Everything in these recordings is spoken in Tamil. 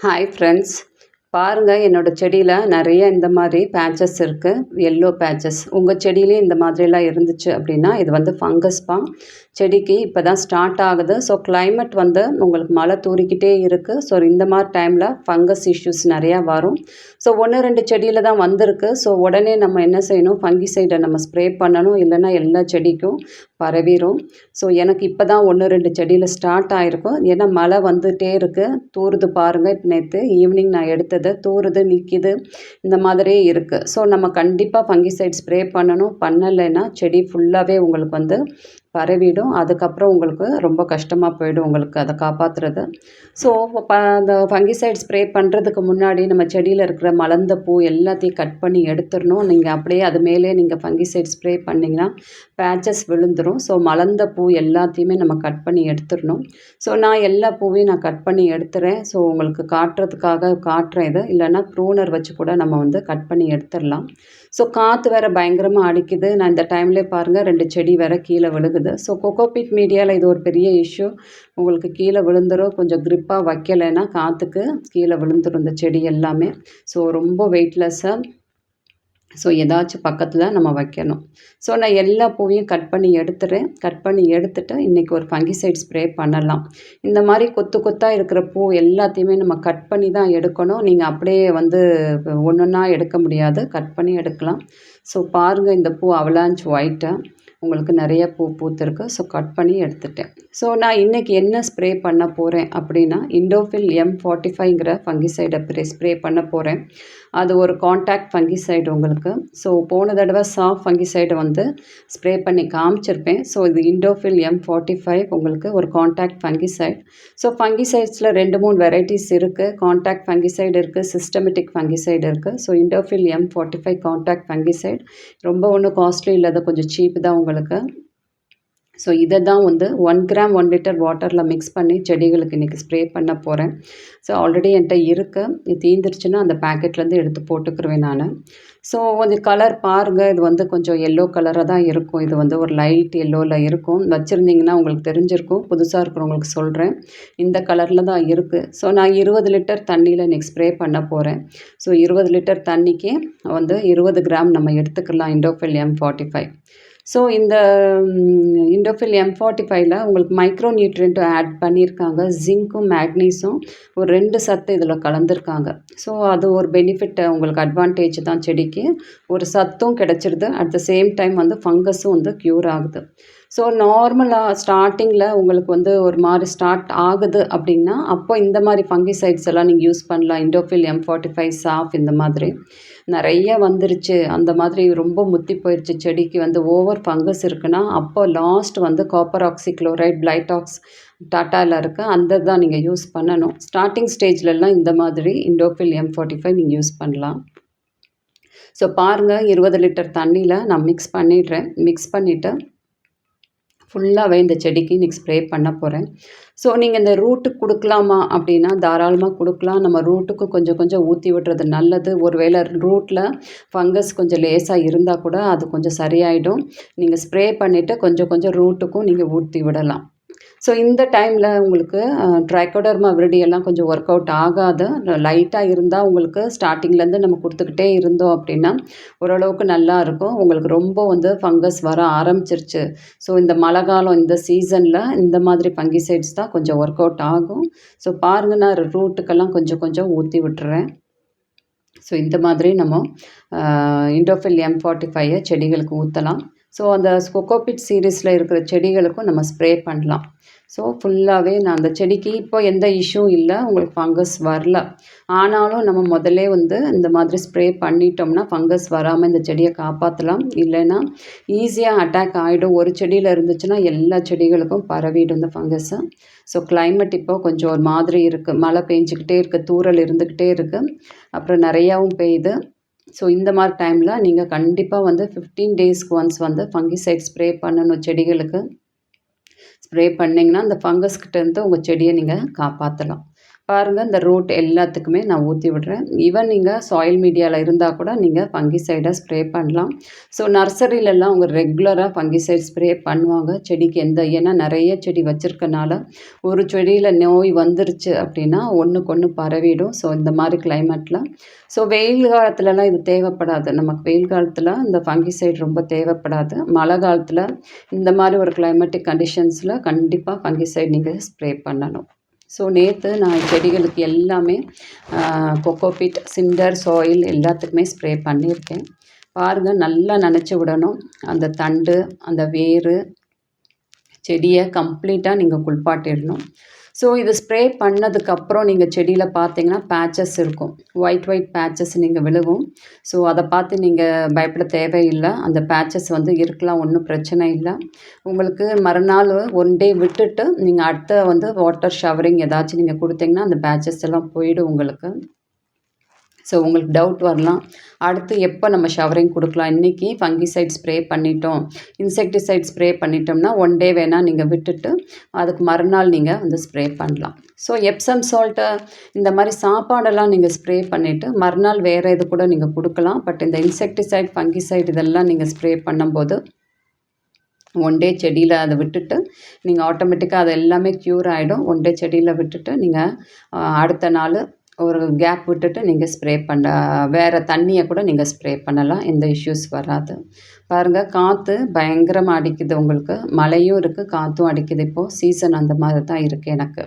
ஹாய் ஃப்ரெண்ட்ஸ் பாருங்கள் என்னோடய செடியில் நிறைய இந்த மாதிரி பேட்சஸ் இருக்குது எல்லோ பேட்சஸ் உங்கள் செடியிலே இந்த மாதிரிலாம் இருந்துச்சு அப்படின்னா இது வந்து ஃபங்கஸ் தான். செடிக்கு இப்போ தான் ஸ்டார்ட் ஆகுது. ஸோ கிளைமேட் வந்து உங்களுக்கு மழை தூறிக்கிட்டே இருக்குது ஸோ இந்த மாதிரி டைமில் ஃபங்கஸ் இஷ்யூஸ் நிறையா வரும். ஸோ ஒன்று ரெண்டு செடியில் தான் வந்திருக்கு. ஸோ உடனே நம்ம என்ன செய்யணும்? ஃபங்கி சைடை நம்ம ஸ்ப்ரே பண்ணணும். இல்லைன்னா எல்லா செடிக்கும் பரவிடும் ஸோ எனக்கு இப்போ தான் ஒன்று ரெண்டு செடியில் ஸ்டார்ட் ஆகிருக்கும் ஏன்னா மழை வந்துகிட்டே இருக்குது தூறுது பாருங்கள் இப்போ நேற்று ஈவினிங் நான் எடுத்தது. தூறுது நிற்கிது இந்த மாதிரியே இருக்குது ஸோ நம்ம கண்டிப்பாக ஃபங்கிசைட் ஸ்ப்ரே பண்ணணும். பண்ணலைன்னா செடி ஃபுல்லாகவே உங்களுக்கு வந்து பரவிடும். அதுக்கப்புறம் உங்களுக்கு ரொம்ப கஷ்டமாக போயிடும் உங்களுக்கு அதை காப்பாற்றுறது ஸோ ப அந்த ஃபங்கிசைட் ஸ்ப்ரே பண்ணுறதுக்கு முன்னாடி நம்ம செடியில் இருக்கிற மலர்ந்த பூ எல்லாத்தையும் கட் பண்ணி எடுத்துடணும். நீங்கள் அப்படியே அது மேலே நீங்கள் ஃபங்கிசைட் ஸ்ப்ரே பண்ணிங்கன்னா பேச்சஸ் விழுந்துடும் ஸோ மலர்ந்த பூ எல்லாத்தையுமே நம்ம கட் பண்ணி எடுத்துடணும். ஸோ நான் எல்லா பூவையும் நான் கட் பண்ணி எடுத்துறேன். ஸோ உங்களுக்கு காட்டுறதுக்காக காட்டுறேன் இது. இல்லைன்னா ப்ரூனர் வச்சு கூட நம்ம வந்து கட் பண்ணி எடுத்துடலாம். ஸோ காற்று வேறு பயங்கரமாக அடிக்குது. நான் இந்த டைம்லேயே பாருங்கள் ரெண்டு செடி வேறு கீழே விழுகுது. ஸோ கொக்கோபிட் மீடியாவில் இது ஒரு பெரிய இஷ்யூ உங்களுக்கு கீழே விழுந்துடும் கொஞ்சம் க்ரிப்பாக வைக்கலைன்னா காற்றுக்கு கீழே விழுந்துரும் இந்த செடி எல்லாமே. ஸோ ரொம்ப வெயிட்லெஸ்ஸாக ஸோ ஏதாச்சும் பக்கத்தில் நம்ம வைக்கணும். ஸோ நான் எல்லா பூவையும் கட் பண்ணி எடுத்துகிறேன் கட் பண்ணி எடுத்துகிட்டு இன்றைக்கி ஒரு ஃபங்கிசைட் ஸ்ப்ரே பண்ணலாம். இந்த மாதிரி கொத்து கொத்தாக இருக்கிற பூ எல்லாத்தையுமே நம்ம கட் பண்ணி தான் எடுக்கணும். நீங்கள் அப்படியே வந்து ஒன்று ஒன்றா எடுக்க முடியாது. கட் பண்ணி எடுக்கலாம். ஸோ பாருங்கள் இந்த பூ அவலாஞ்ச் ஒயிட்டாக உங்களுக்கு நிறைய பூ பூத்திருக்கு. ஸோ கட் பண்ணி எடுத்துட்டேன். ஸோ நான் இன்றைக்கி என்ன ஸ்ப்ரே பண்ண போகிறேன் அப்படின்னா இண்டோஃபில் எம் ஃபார்ட்டி ஃபைவ்ங்கிற ஃபங்கிசைடை ப்ரே ஸ்ப்ரே பண்ண போகிறேன் அது ஒரு காண்டாக்ட் ஃபங்கிசைடு உங்களுக்கு. ஸோ போன தடவை சாஃப்ட் ஃபங்கிசைடை வந்து ஸ்ப்ரே பண்ணி காமிச்சிருப்பேன். ஸோ இது இண்டோஃபில் எம் ஃபார்ட்டி ஃபைவ் உங்களுக்கு ஒரு காண்டாக்ட் ஃபங்கிசைட் ஸோ ஃபங்கிசைட்ஸில் ரெண்டு மூணு வெரைட்டிஸ் இருக்குது காண்டாக்ட் ஃபங்கிசைடு இருக்குது சிஸ்டமெட்டிக் ஃபங்கிசைடு இருக்குது so Indofil M forty five contact fungicide ரொம்ப ஒன்றும் காஸ்ட்லி இல்லாத கொஞ்சம் சீப் தான் உங்களுக்கு. ஸோ இதை தான் வந்து ஒன் கிராம் ஒன் லிட்டர் வாட்டரில் மிக்ஸ் பண்ணி செடிகளுக்கு இன்றைக்கி ஸ்ப்ரே பண்ண போகிறேன் ஸோ ஆல்ரெடி என்கிட்ட இருக்குது இது தீந்துருச்சுன்னா அந்த பேக்கெட்லேருந்து எடுத்து போட்டுக்கிருவேன் நான். ஸோ கொஞ்சம் கலர் பாருங்கள் இது வந்து கொஞ்சம் எல்லோ கலராக தான் இருக்கும். இது வந்து ஒரு லைட் எல்லோவில் இருக்கும். வச்சுருந்தீங்கன்னா உங்களுக்கு தெரிஞ்சிருக்கும். புதுசாக இருக்கிறவங்களுக்கு சொல்கிறேன் இந்த கலரில் தான் இருக்குது ஸோ நான் இருபது லிட்டர் தண்ணியில் இன்றைக்கி ஸ்ப்ரே பண்ண போகிறேன் ஸோ இருபது லிட்டர் தண்ணிக்கு வந்து இருபது கிராம் நம்ம எடுத்துக்கலாம். Indofil M forty five so இந்த இண்டோஃபில் எம் ஃபார்ட்டி ஃபைவ்ல உங்களுக்கு மைக்ரோ நியூட்ரியன்ட்டும் ஆட் பண்ணியிருக்காங்க. ஜிங்க்கும் மேக்னீஸும் ஒரு ரெண்டு சத்து இதில் கலந்துருக்காங்க. ஸோ அது ஒரு பெனிஃபிட் உங்களுக்கு அட்வான்டேஜ் தான் செடிக்கு. ஒரு சத்தும் கிடச்சிருது. அட் த சேம் டைம் வந்து ஃபங்கஸும் வந்து க்யூர் ஆகுது. ஸோ நார்மலாக ஸ்டார்டிங்கில் உங்களுக்கு வந்து ஒரு மாதிரி ஸ்டார்ட் ஆகுது அப்படின்னா அப்போ இந்த மாதிரி ஃபங்கிசைட்ஸ் எல்லாம் நீங்கள் யூஸ் பண்ணலாம். Indofil M forty five Saaf இந்த மாதிரி. நிறைய வந்துருச்சு. அந்த மாதிரி ரொம்ப முத்தி போயிடுச்சு செடிக்கு வந்து ஓவர் ஃபங்கஸ் இருக்குன்னா அப்போ லாஸ்ட் வந்து காப்பர் ஆக்சிக்ளோரைட் பிளைடாக்ஸ் டாட்டாவில் இருக்குது அந்த தான் நீங்கள் யூஸ் பண்ணணும். ஸ்டார்டிங் ஸ்டேஜ்லலாம் இந்த மாதிரி இண்டோஃபில் எம் ஃபார்ட்டி ஃபைவ் நீங்கள் யூஸ் பண்ணலாம். ஸோ பாருங்கள் இருபது லிட்டர் தண்ணியில் நான் மிக்ஸ் பண்ணிடுறேன். மிக்ஸ் பண்ணிவிட்டு ஃபுல்லாகவே இந்த செடிக்கு இன்றைக்கி ஸ்ப்ரே பண்ண போகிறேன் ஸோ நீங்கள் இந்த ரூட்டுக்கு கொடுக்கலாமா அப்படின்னா தாராளமாக கொடுக்கலாம். நம்ம ரூட்டுக்கு கொஞ்சம் கொஞ்சம் ஊற்றி விடுறது நல்லது. ஒருவேளை ரூட்டில் ஃபங்கஸ் கொஞ்சம் லேசாக இருந்தால் கூட அது கொஞ்சம் சரியாயிடும். நீங்கள் ஸ்ப்ரே பண்ணிவிட்டு கொஞ்சம் கொஞ்சம் ரூட்டுக்கும் நீங்கள் ஊற்றி விடலாம். ஸோ இந்த டைமில் உங்களுக்கு ட்ரைக்கோடர்மா விரடியெல்லாம் கொஞ்சம் ஒர்க் அவுட் ஆகாது. லைட்டாக இருந்தால் உங்களுக்கு ஸ்டார்டிங்லேருந்து நம்ம கொடுத்துக்கிட்டே இருந்தோம் அப்படின்னா ஓரளவுக்கு நல்லா இருக்கும். உங்களுக்கு ரொம்ப வந்து ஃபங்கஸ் வர ஆரம்பிச்சிருச்சு. ஸோ இந்த மழை காலம் இந்த சீசனில் இந்த மாதிரி ஃபங்கிசைட்ஸ் தான் கொஞ்சம் ஒர்க் அவுட் ஆகும். ஸோ பாருங்கள் நான் ரூட்டுக்கெல்லாம் கொஞ்சம் கொஞ்சம் ஊற்றி விட்டுறேன். ஸோ இந்த மாதிரி நம்ம இண்டோஃபில் எம் ஃபார்ட்டி ஃபைவை செடிகளுக்கு ஊற்றலாம் ஸோ அந்த கொக்கோபிட் சீரீஸில் இருக்கிற செடிகளுக்கும் நம்ம ஸ்ப்ரே பண்ணலாம். ஸோ ஃபுல்லாகவே நான் அந்த செடிக்கு இப்போ எந்த இஷ்யூவும் இல்லை உங்களுக்கு ஃபங்கஸ் வரல. ஆனாலும் நம்ம முதல்ல வந்து இந்த மாதிரி ஸ்ப்ரே பண்ணிட்டோம்னா ஃபங்கஸ் வராமல் இந்த செடியை காப்பாற்றலாம் இல்லைன்னா ஈஸியாக அட்டாக் ஆகிடும் ஒரு செடியில் இருந்துச்சுன்னா எல்லா செடிகளுக்கும் பரவிடும் இந்த ஃபங்கஸ்ஸு ஸோ கிளைமேட் இப்போ கொஞ்சம் ஒரு மாதிரி இருக்குது மழை பெஞ்சிக்கிட்டே இருக்குது தூரல் இருந்துக்கிட்டே இருக்குது அப்புறம் நிறையாவும் பெய்யுது. ஸோ இந்த மாதிரி டைமில் நீங்கள் கண்டிப்பாக வந்து ஃபிஃப்டீன் டேஸ்க்கு ஒன்ஸ் வந்து ஃபங்கிசைட் ஸ்ப்ரே பண்ணணும் செடிகளுக்கு. ஸ்ப்ரே பண்ணிங்கன்னா அந்த ஃபங்கஸ்கிட்டேருந்து உங்கள் செடியை நீங்கள் காப்பாற்றலாம் பாருங்கள் இந்த ரூட் எல்லாத்துக்குமே நான் ஊற்றி விடுறேன். ஈவன் நீங்கள் சாயில் மீடியாவில் இருந்தால் கூட நீங்கள் ஃபங்கிசைடை ஸ்ப்ரே பண்ணலாம். ஸோ நர்சரியிலலாம் அவங்க ரெகுலராக ஃபங்கிசைட் ஸ்ப்ரே பண்ணுவாங்க. செடிக்கு எந்த ஏன்னா நிறைய செடி வச்சுருக்கனால ஒரு செடியில் நோய் வந்துருச்சு அப்படின்னா ஒன்றுக்கு ஒன்று பரவிடும். ஸோ இந்த மாதிரி கிளைமேட்டில் ஸோ வெயில் காலத்துலலாம் இது தேவைப்படாது. நமக்கு வெயில் காலத்தில் இந்த ஃபங்கிசைட் ரொம்ப தேவைப்படாது. மழை காலத்தில் இந்த மாதிரி ஒரு கிளைமேட்டிக் கண்டிஷன்ஸில் கண்டிப்பாக ஃபங்கிசைட் நீங்கள் ஸ்ப்ரே பண்ணணும். ஸோ நேற்று நான் செடிகளுக்கு எல்லாமே கொக்கோபிட் சிண்டர் சாயில் எல்லாத்துக்குமே ஸ்ப்ரே பண்ணியிருக்கேன். பாருங்கள் நல்லா நினச்சி விடணும். அந்த தண்டு அந்த வேர் செடியை கம்ப்ளீட்டாக நீங்கள் குளிப்பாட்டிடணும். ஸோ இதை ஸ்ப்ரே பண்ணதுக்கப்புறம் நீங்கள் செடியில் பார்த்தீங்கன்னா பேச்சஸ் இருக்கும். ஒயிட் ஒயிட் பேச்சஸ் நீங்கள் விழுகும் ஸோ அதை பார்த்து நீங்கள் பயப்பட தேவையில்லை. அந்த பேச்சஸ் வந்து இருக்கலாம் ஒன்றும் பிரச்சனை இல்லை. உங்களுக்கு மறுநாள் ஒன் டே விட்டுட்டு நீங்கள் அடுத்த வந்து வாட்டர் ஷவரிங் ஏதாச்சும் நீங்கள் கொடுத்தீங்கன்னா அந்த பேச்சஸ் எல்லாம் போயிடும் உங்களுக்கு. ஸோ உங்களுக்கு டவுட் வரலாம். அடுத்து எப்போ நம்ம ஷவரிங் கொடுக்கலாம்? இன்றைக்கி ஃபங்கிசைட் ஸ்ப்ரே பண்ணிட்டோம். இன்செக்டிசைட் ஸ்ப்ரே பண்ணிட்டோம்னா ஒன் டே வேணால் நீங்கள் விட்டுட்டு அதுக்கு மறுநாள் நீங்கள் வந்து ஸ்ப்ரே பண்ணலாம். ஸோ எப்சம் சால்ட்டை இந்த மாதிரி சாப்பாடெல்லாம் நீங்கள் ஸ்ப்ரே பண்ணிவிட்டு மறுநாள் வேறு இது கூட நீங்கள் கொடுக்கலாம். பட் இந்த இன்செக்டிசைட் ஃபங்கிசைட் இதெல்லாம் நீங்கள் ஸ்ப்ரே பண்ணும்போது ஒன் டே செடியில் அதை விட்டுட்டு நீங்கள் ஆட்டோமேட்டிக்காக அது எல்லாமே க்யூர் ஆகிடும் ஒன் டே செடியில் விட்டுட்டு நீங்கள் அடுத்த நாள் ஒரு கேப் விட்டுட்டு நீங்கள் ஸ்ப்ரே பண்ண வேறு தண்ணியை கூட நீங்கள் ஸ்ப்ரே பண்ணலாம். எந்த இஷ்யூஸ் வராது. பாருங்கள் காற்று பயங்கரமாக அடிக்குது உங்களுக்கு. மழையும் இருக்குது காற்றும் அடிக்குது. இப்போது சீசன் அந்த மாதிரி தான் இருக்குது எனக்கு.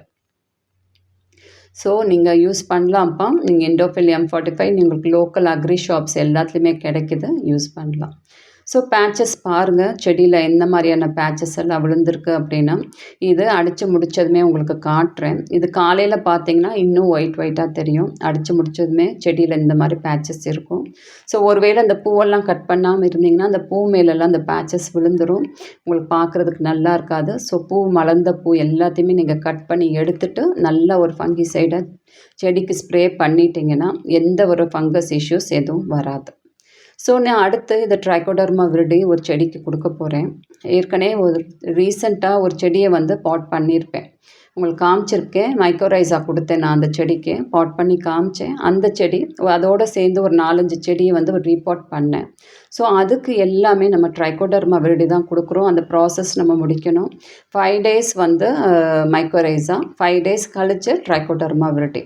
ஸோ நீங்கள் யூஸ் பண்ணலாம்ப்பா. நீங்கள் இண்டோஃபில் எம் ஃபார்ட்டி ஃபைவ் உங்களுக்கு லோக்கல் அக்ரி ஷாப்ஸ் எல்லாத்துலேயுமே கிடைக்குது. யூஸ் பண்ணலாம். ஸோ பேச்சஸ் பாருங்கள் செடியில் எந்த மாதிரியான பேச்சஸ் எல்லாம் விழுந்திருக்கு அப்படின்னா இது அடித்து முடித்ததுமே உங்களுக்கு காட்டுறேன். இது காலையில் பார்த்தீங்கன்னா இன்னும் ஒயிட் ஒயிட்டாக தெரியும். அடித்து முடித்ததுமே செடியில் இந்த மாதிரி பேச்சஸ் இருக்கும். ஸோ ஒருவேளை அந்த பூவெல்லாம் கட் பண்ணாமல் இருந்தீங்கன்னா அந்த பூ மேலெல்லாம் அந்த பேச்சஸ் விழுந்துடும் உங்களுக்கு பார்க்குறதுக்கு நல்லா இருக்காது. ஸோ பூ மலர்ந்த பூ எல்லாத்தையுமே நீங்கள் கட் பண்ணி எடுத்துட்டு நல்ல ஒரு ஃபங்கி சைடை செடிக்கு ஸ்ப்ரே பண்ணிட்டீங்கன்னா எந்த ஒரு ஃபங்கஸ் இஷ்யூஸ் எதுவும் வராது. ஸோ நான் அடுத்து இந்த ட்ரைகோடர்மா விருடி ஒரு செடிக்கு கொடுக்க போகிறேன் ஏற்கனவே ஒரு ரீசண்டாக ஒரு செடியை வந்து பாட் பண்ணியிருப்பேன். உங்களுக்கு காமிச்சிருக்கேன். மைக்ரோரைஸா கொடுத்தேன் நான் அந்த செடிக்கு. பாட் பண்ணி காமிச்சேன். அந்த செடி அதோடு சேர்ந்து ஒரு நாலஞ்சு செடியை வந்து ஒரு ரீபாட் பண்ணேன். ஸோ அதுக்கு எல்லாமே நம்ம ட்ரைகோடர்மா விருடி தான் கொடுக்குறோம். அந்த ப்ராசஸ் நம்ம முடிக்கணும். ஃபைவ் டேஸ் வந்து மைக்ரோரைஸா ஃபைவ் டேஸ் கழித்து ட்ரைகோடர்மா விருடி.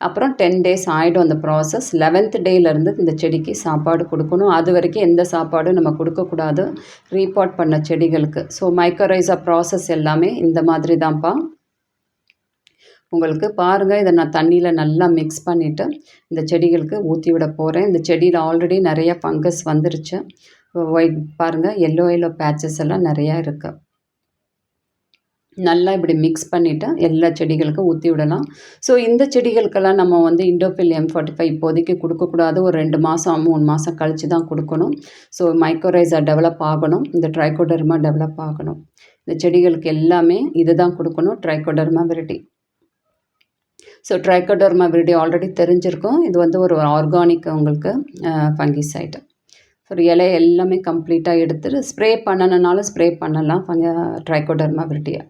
அப்புறம் டென் டேஸ் ஆகிடும் அந்த ப்ராசஸ் லெவன்த் டேலேருந்து இந்த செடிக்கு சாப்பாடு கொடுக்கணும். அது வரைக்கும் எந்த சாப்பாடும் நம்ம கொடுக்கக்கூடாது. ரீபாட் பண்ண செடிகளுக்கு. ஸோ மைக்ரோரைஸா ப்ராசஸ் எல்லாமே இந்த மாதிரி தான்ப்பா உங்களுக்கு பாருங்கள் இதை நான் தண்ணியில் நல்லா மிக்ஸ் பண்ணிவிட்டு இந்த செடிகளுக்கு ஊற்றி விட போகிறேன் இந்த செடியில் ஆல்ரெடி நிறைய ஃபங்கஸ் வந்துருச்சு. ஒயிட் பாருங்கள் எல்லோ எல்லோ பேச்சஸ் எல்லாம் நிறையா இருக்குது நல்லா இப்படி மிக்ஸ் பண்ணிவிட்டு எல்லா செடிகளுக்கும் ஊற்றி விடலாம். ஸோ இந்த செடிகளுக்கெல்லாம் நம்ம வந்து இண்டோஃபில் எம் ஃபார்ட்டி ஃபைவ் இப்போதைக்கு கொடுக்கக்கூடாது. ஒரு ரெண்டு மாதம் மூணு மாதம் கழித்து தான் கொடுக்கணும். ஸோ மைக்ரோரைஸா டெவலப் ஆகணும். இந்த ட்ரைகோடர்மா டெவலப் ஆகணும். இந்த செடிகளுக்கு எல்லாமே இது தான் கொடுக்கணும் trichoderma variety so trichoderma variety already தெரிஞ்சிருக்கும். இது வந்து ஒரு ஆர்கானிக் உங்களுக்கு ஃபங்கிசைடு ஸோ இலை எல்லாமே கம்ப்ளீட்டாக எடுத்துட்டு ஸ்ப்ரே பண்ணணுனாலும் ஸ்ப்ரே பண்ணலாம். ஃபங்க ட்ரைகோடர்மா விரிடியை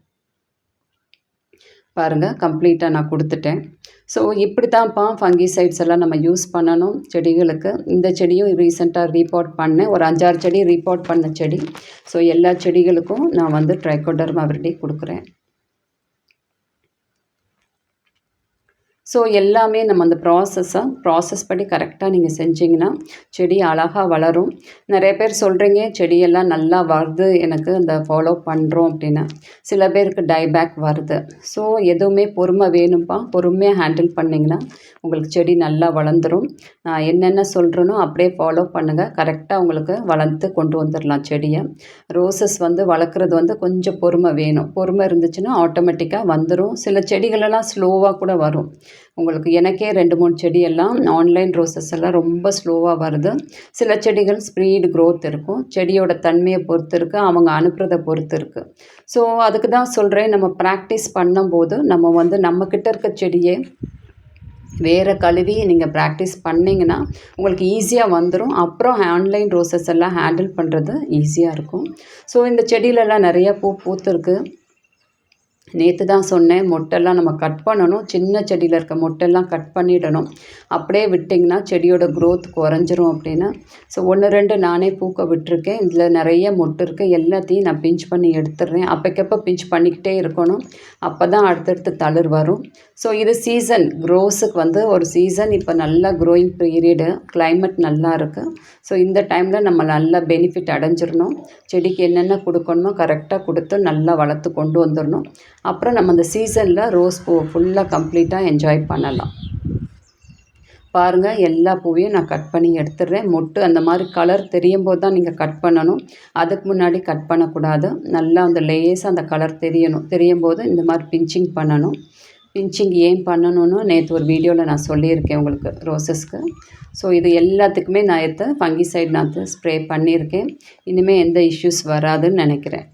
பாருங்கள் கம்ப்ளீட்டாக நான் கொடுத்துட்டேன். ஸோ இப்படி தான்ப்பா ஃபங்கிசைட்ஸ் எல்லாம் நம்ம யூஸ் பண்ணணும் செடிகளுக்கு. இந்த செடியும் ரீசெண்டாக ரீபாட் பண்ணேன். ஒரு அஞ்சாறு செடி ரீபாட் பண்ண செடி. ஸோ எல்லா செடிகளுக்கும் நான் வந்து ட்ரைகோடர்மா விரிடி கொடுக்குறேன். ஸோ எல்லாமே நம்ம அந்த ப்ராசஸை ப்ராசஸ் படி கரெக்டாக நீங்கள் செஞ்சிங்கன்னா செடி அழகாக வளரும். நிறைய பேர் சொல்கிறீங்க செடியெல்லாம் நல்லா வருது எனக்கு அந்த ஃபாலோ பண்ணுறோம் அப்படின்னு. சில பேருக்கு டைபேக் வருது. ஸோ எதுவுமே பொறுமை வேணும்ப்பா. பொறுமையாக ஹேண்டில் பண்ணிங்கன்னா உங்களுக்கு செடி நல்லா வளர்ந்துடும் நான் என்னென்ன சொல்கிறேனோ அப்படியே ஃபாலோ பண்ணுங்கள் கரெக்டாக உங்களுக்கு வளர்த்து கொண்டு வந்துடலாம் செடியை. ரோசஸ் வந்து வளர்க்குறது வந்து கொஞ்சம் பொறுமை வேணும். பொறுமை இருந்துச்சுன்னா ஆட்டோமேட்டிக்காக வந்துடும் சில செடிகளெல்லாம் ஸ்லோவாக கூட வரும். உங்களுக்கு எனக்கே ரெண்டு மூணு செடியெல்லாம் ஆன்லைன் ரோசஸ் எல்லாம் ரொம்ப ஸ்லோவாக வருது. சில செடிகள் ஸ்ப்ரீடு க்ரோத் இருக்கும். செடியோட தன்மையை பொறுத்து இருக்குது அவங்க அனுப்புறதை பொறுத்து இருக்குது ஸோ அதுக்கு தான் சொல்கிறேன் நம்ம ப்ராக்டிஸ் பண்ணும்போது நம்ம வந்து நம்மக்கிட்ட இருக்க செடியே வேறு கழுவி நீங்கள் ப்ராக்டிஸ் பண்ணிங்கன்னா உங்களுக்கு ஈஸியாக வந்துடும் அப்புறம் ஆன்லைன் ரோசஸ் எல்லாம் ஹேண்டில் பண்ணுறது ஈஸியாக இருக்கும். ஸோ இந்த செடியிலலாம் நிறையா பூ பூத்துருக்கு. நேற்று தான் சொன்னேன் மொட்டெல்லாம் நம்ம கட் பண்ணணும். சின்ன செடியில் இருக்க மொட்டெல்லாம் கட் பண்ணிடணும். அப்படியே விட்டிங்கன்னா செடியோட க்ரோத் குறைஞ்சிரும் அப்படின்னு. ஸோ ஒன்று ரெண்டு நானே பூக்க விட்டுருக்கேன். இதில் நிறைய மொட்டு இருக்குது எல்லாத்தையும் நான் பிஞ்ச் பண்ணி எடுத்துடுறேன். அப்போக்கப்போ பிஞ்ச் பண்ணிக்கிட்டே இருக்கணும். அப்போ தான் அடுத்தடுத்து தளிர் வரும். ஸோ இது சீசன் க்ரோஸுக்கு வந்து ஒரு சீசன் இப்போ நல்லா க்ரோயிங் பீரியடு கிளைமேட் நல்லா இருக்குது ஸோ இந்த டைமில் நம்ம நல்லா பெனிஃபிட் அடைஞ்சிடணும். செடிக்கு என்னென்ன கொடுக்கணுமோ கரெக்டாக கொடுத்து நல்லா வளர்த்து கொண்டு வந்துடணும். அப்புறம் நம்ம அந்த சீசனில் ரோஸ் பூ ஃபுல்லாக கம்ப்ளீட்டாக என்ஜாய் பண்ணலாம். பாருங்கள் எல்லா பூவையும் நான் கட் பண்ணி எடுத்துடுறேன். மொட்டு அந்த மாதிரி கலர் தெரியும் போது தான் நீங்கள் கட் பண்ணணும். அதுக்கு முன்னாடி கட் பண்ணக்கூடாது. நல்லா அந்த லேஸாக அந்த கலர் தெரியணும். தெரியும் போது இந்த மாதிரி பிஞ்சிங் பண்ணணும். பிஞ்சிங் ஏன் பண்ணணும்னு நேற்று ஒரு வீடியோவில் நான் சொல்லியிருக்கேன் உங்களுக்கு ரோசஸ்க்கு ஸோ இது எல்லாத்துக்குமே நான் எடுத்து ஃபங்கிசைட் நான் ஸ்ப்ரே பண்ணியிருக்கேன். இனிமேல் எந்த இஷ்யூஸ் வராதுன்னு நினைக்கிறேன்.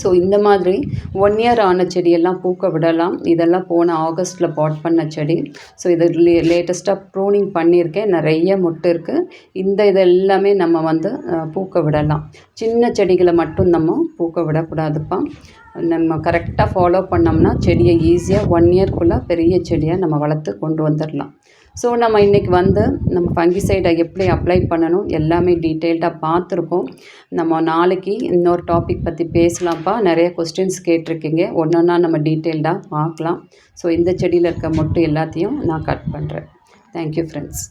ஸோ இந்த மாதிரி ஒன் இயர் ஆன செடியெல்லாம் பூக்க விடலாம். இதெல்லாம் போன ஆகஸ்ட்டில் பாட் பண்ண செடி. ஸோ இது லே லேட்டஸ்ட்டாக ப்ரூனிங் பண்ணியிருக்கேன். நிறைய மொட்டு இருக்குது இந்த இது எல்லாமே நம்ம வந்து பூக்க விடலாம். சின்ன செடிகளை மட்டும் நம்ம பூக்க விடக்கூடாதுப்பா. நம்ம கரெக்டாக ஃபாலோ பண்ணோம்னா செடியை ஈஸியாக ஒன் இயர்க்குள்ளே பெரிய செடியாக நம்ம வளர்த்து கொண்டு வந்துடலாம் ஸோ நம்ம இன்றைக்கி வந்து நம்ம ஃபங்கிசைடை எப்படி அப்ளை பண்ணணும் எல்லாமே டீட்டெயில்டாக பார்த்துருக்கோம். நம்ம நாளைக்கு இன்னொரு டாபிக் பற்றி பேசலாம்ப்பா. நிறைய கொஸ்டின்ஸ் கேட்டிருக்கீங்க. ஒன்று ஒன்றா நம்ம டீட்டெயில்டாக பார்க்கலாம். ஸோ இந்த செடியில் இருக்க மொட்டு எல்லாத்தையும் நான் கட் பண்ணுறேன் தேங்க்யூ ஃப்ரெண்ட்ஸ்